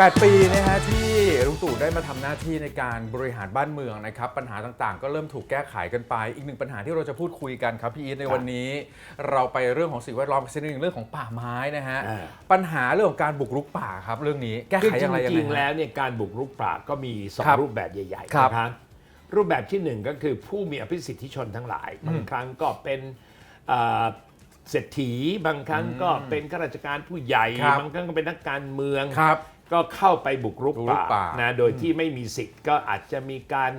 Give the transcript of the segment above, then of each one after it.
8 ปีนะฮะที่ลุงตู่ได้มาทำหน้าที่ในการบริหารบ้านเมืองนะครับ ปัญหาต่างๆ ก็เริ่มถูกแก้ไขกันไป อีกหนึ่งปัญหาที่เราจะพูดคุยกันครับพี่อีทในวันนี้ เราไปเรื่องของสิ่งแวดล้อมกันสักนิดหนึ่งเรื่องของป่าไม้นะฮะอ่าปัญหาเรื่องของการบุกรุกป่าครับเรื่องนี้แก้คือไขจอย่างไรยังริไงงๆฮะแล้วเนี่ยการบุกรุกป่าก็มีสองครับรูปแบบใหญ่ๆครับนะครับรูปแบบที่หนึ่งก็คือผู้มีอภิสิทธิชนทั้งหลายบางครั้งก็เป็นเอ่อเศรษฐีบางครั้งก็เป็นข้าราชการผู้ใหญ่ครับบางครั้งก็เป็นนักการเมืองครับ ก็เข้าไปบุกรุกบุกรุกป่าป่านะโดยที่ไม่มีสิทธิ์ก็อาจจะมีการ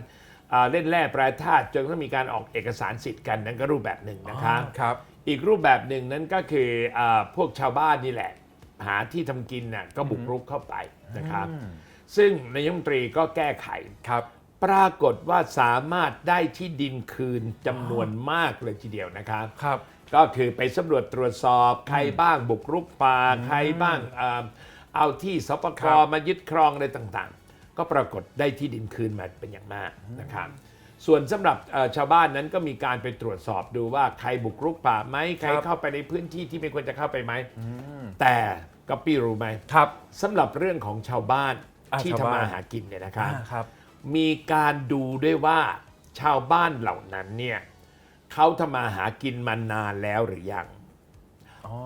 เอ่อเล่นแร่แปรธาตุจนต้องมีการออกเอกสารสิทธิ์กันนั่นก็รูปแบบหนึ่งนะครับ ครับ อีกรูปแบบหนึ่งนั้นก็คืออาพวกชาวบ้านนี่แหละ หาที่ทำกินน่ะก็บุกรุกเข้าไปนะครับ ซึ่งนายกรัฐมนตรีก็แก้ไข ครับ ปรากฏว่าสามารถได้ที่ดินคืนจำนวนมากเลยทีเดียวนะครับ ครับ ก็คือไปสำรวจตรวจสอบใครบ้างบุกรุกป่าใครบ้างเอ่อ เอาที่สปกครับมายึดครองอะไรต่างๆ ก็ปรากฏได้ที่ดินคืนมาเป็นอย่างมากนะครับ ส่วนสำหรับเอ่อชาวบ้านนั้นก็มีการไปตรวจสอบดูว่าใครบุกรุกป่าไหมใครครับเข้าไปในพื้นที่ที่ไม่ควรจะเข้าไปไหมแต่ก็ปี้รู้ไหมครับสำหรับเรื่องของชาวบ้านอะที่ชาวทำบ้านมาหากินเนี่ยนะครับอ่าครับมีการดูด้วยว่าชาวบ้านเหล่านั้นเนี่ยเขาทำมาหากินมานานแล้วหรือยัง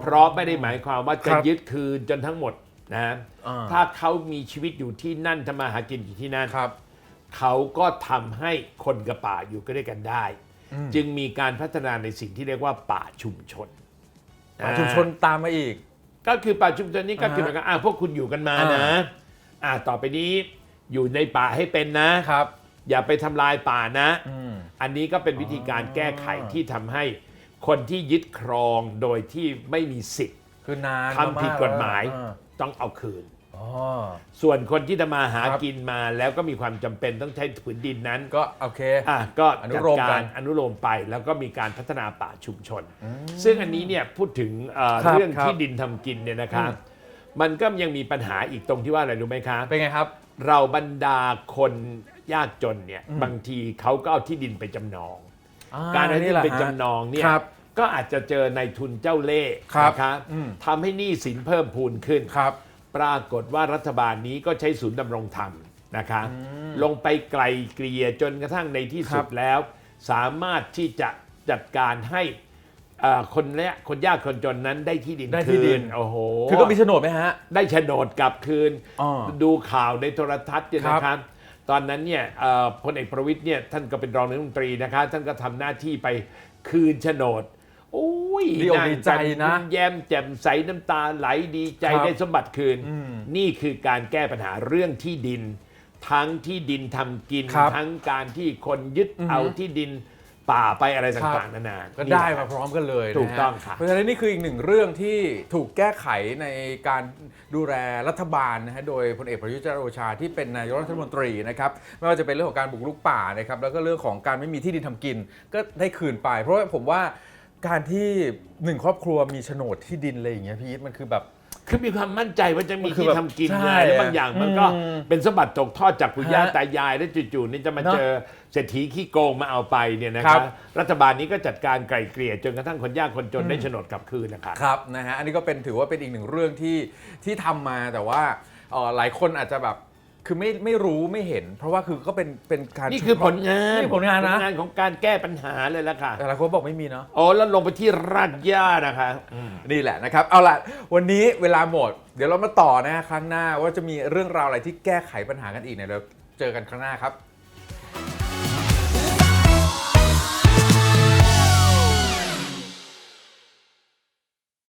เพราะไม่ได้หมายความว่าจะครับยึดคืนจนทั้งหมด นะอ่า ถ้าเขามีชีวิตอยู่ที่นั่นทำมาหากินอยู่ที่นั่น ครับ เขาก็ทำให้คนกับป่าอยู่ก็ด้วยกันได้ จึงมีการพัฒนาในสิ่งที่เรียกว่าป่าชุมชนป่าชุมชนตามมาอีก ก็คือป่าชุมชนนี้ก็คือหอ่าฮะมายความอ่าพวกคุณอยู่กันมาอ่านนะอ่าต่อไปนี้อยู่ในป่าให้เป็นนะ ครับ อย่าไปทำลายป่านะ อืม อันนี้ก็เป็นวิธีการแก้ไขที่ทำให้คนที่ยึดครองโดยที่ไม่มีสิทธิ์ คือนานทำผิดกฎหมายอ่ ต้องเอาคืน อ๋อ ส่วนคนที่ทำมาหาครับ กินมาแล้วก็มีความจำเป็นต้องใช้ผืนดินนั้นก็โอเค อะก็อนุจัดโลมกัการนอนุโลมไปแล้วก็มีการพัฒนาป่าชุมชน ซึ่งอันนี้เนี่ยพูดถึงเอ่อครับเรื่องครับที่ดินทำกินเนี่ยนะครับอืม มันก็ยังมีปัญหาอีกตรงที่ว่าอะไรรู้ไหมครับเป็นไงครับ เราบรรดาคนยากจนเนี่ยอืมบางทีเขาก็เอาที่ดินไปจำนองอ่การเอาที่แหละไปฮะจำนองเนี่ยครับ ก็อาจจะเจอในทุนเจ้าเล่ห์ครับนะครับอืม ทำให้หนี้สินเพิ่มพูนขึ้น ครับ ปรากฏว่ารัฐบาลนี้ก็ใช้ศูนย์ดำรงธรรมนะคะลงไปไกลเกลี่ยจนกระทั่งในที่สุครัดบแล้ว สามารถที่จะจัดการให้เอ่อคนเนี้ยคนยากคนจนนั้นได้ที่ดินได้ที่ดินคืโอ้โห คือก็มีโฉนดไหมฮะ ได้โฉนดกลับคืนอ๋อดูข่าวในโทรทัศน์เนี่ยครับนะครับ ตอนนั้นเนี่ยเอ่อพลเอกประวิตยเนี่ยท่านก็เป็นรองนายกรัฐมนตรีนะคะท่านก็ทำหน้าที่ไปคืนโฉนดโอ้ ยดีอกงดีใจนะ ยิ้มแย้มแจ่มใสน้ำตาไหลดีใจครับได้สมบัติคืน อืมนี่คือการแก้ปัญหาเรื่องที่ดิน ทั้งที่ดินทำกิน ครับทั้งการที่คนยึดอือฮึเอาที่ดินป่าไปอะไรครับ ต่างๆนานาก็นี่ได้แหละมาพร้อมกันเลยนะฮะถูกต้องค่ะ เพราะฉะนั้นนี่คืออีกหนึ่งเรื่องที่ถูกแก้ไขในการดูแลรัฐบาลนะฮะโดยพลเอกประยุทธ์จันทร์โอชาที่เป็นนายกรัฐมนตรีนะครับไม่ว่าจะเป็นเรื่องของการบุกรุกป่านะครับแล้วก็เรื่องของการไม่มีที่ดินทำกินก็ได้คืนไป เพราะว่าผมว่า การที่หนึ่งครอบครัวมีโฉนดที่ดินอะไรอย่างเงี้ยพี่อีทมันคือแบบ คือมีความมั่นใจว่าจะมีมันคือที่แบบทำกินใช่ไงแล้วบางอย่างมันก็อืมเป็นสมบัติตกทอดจากปู่ย่าฮะตายาย แล้วจู่ๆนี่จะมาเนอะเจอเศรษฐีขี้โกงมาเอาไปเนี่ยนะคครัรับ บ รัฐบาลนี้ก็จัดการไกล่เกลี่ยจนกระทั่งคนยากคนจนได้โฉนดกลับคืนนะครับ ครับนะฮะอันนี้ก็เป็นถือว่าเป็นอีกหนึ่งเรื่องที่ที่ทำมาแต่ว่าเอ่อหลายคนอาจจะแบบ คือไม่ไม่รู้ไม่เห็น เพราะว่าคือก็เป็นเป็นการนี่คือผลงานนี่ผลงานนะผลงานของการแก้ปัญหาเลยละค่ะแต่หลายคนบอกไม่มีเนาะโอ้แล้วลงไปที่รากหญ้านะคะนี่แหละนะครับ เอาล่ะ วันนี้เวลาหมด เดี๋ยวเรามาต่อนะฮะครั้งหน้าว่าจะมีเรื่องราวอะไรที่แก้ไขปัญหากันอีกเนี่ยเราเจอกันครั้งหน้าครับ